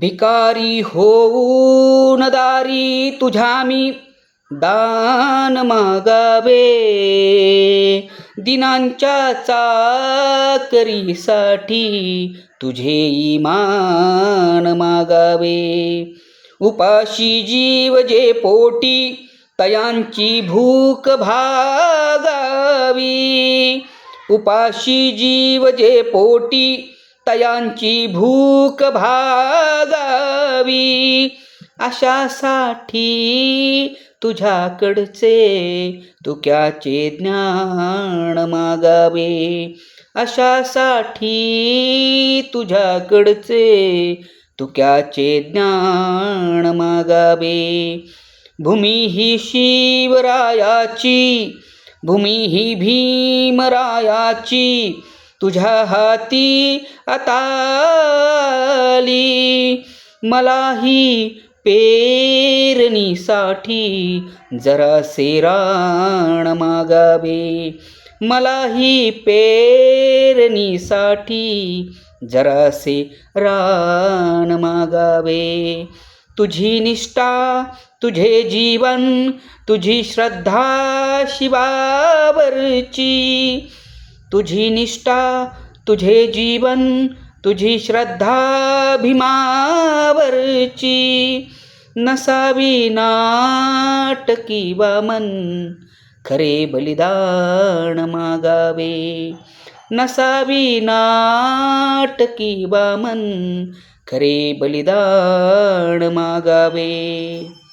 भिकारी होऊन दारी तुझ्या मी दान मागावे. दिनांच्या चाकरीसाठी तुझे इमान मागावे. उपाशी जीव जे पोटी तयांची भूक भागावी. उपाशी जीव जे पोटी तयांची भूक भागावी. अशासाठी तुझ्याकडचे तुक्याचे ज्ञान मागावे. अशासाठी तुझ्याकडचे तुक्याचे ज्ञान मागावे. भूमी ही शिवरायाची भूमी ही भीमरायाची तुझ्या हाती आताली. मलाही पेरणीसाठी जरासे रान मागावे. मलाही पेरणीसाठी जरासे रान मागावे. तुझी निष्ठा तुझे जीवन तुझी श्रद्धा शिवावरची. तुझी निष्ठा तुझे जीवन तुझी श्रद्धा भीमावरची नसावी नाटकी वामन खरे बलिदान मागावे. नसावी नाटकी वामन खरे बलिदान मागावे.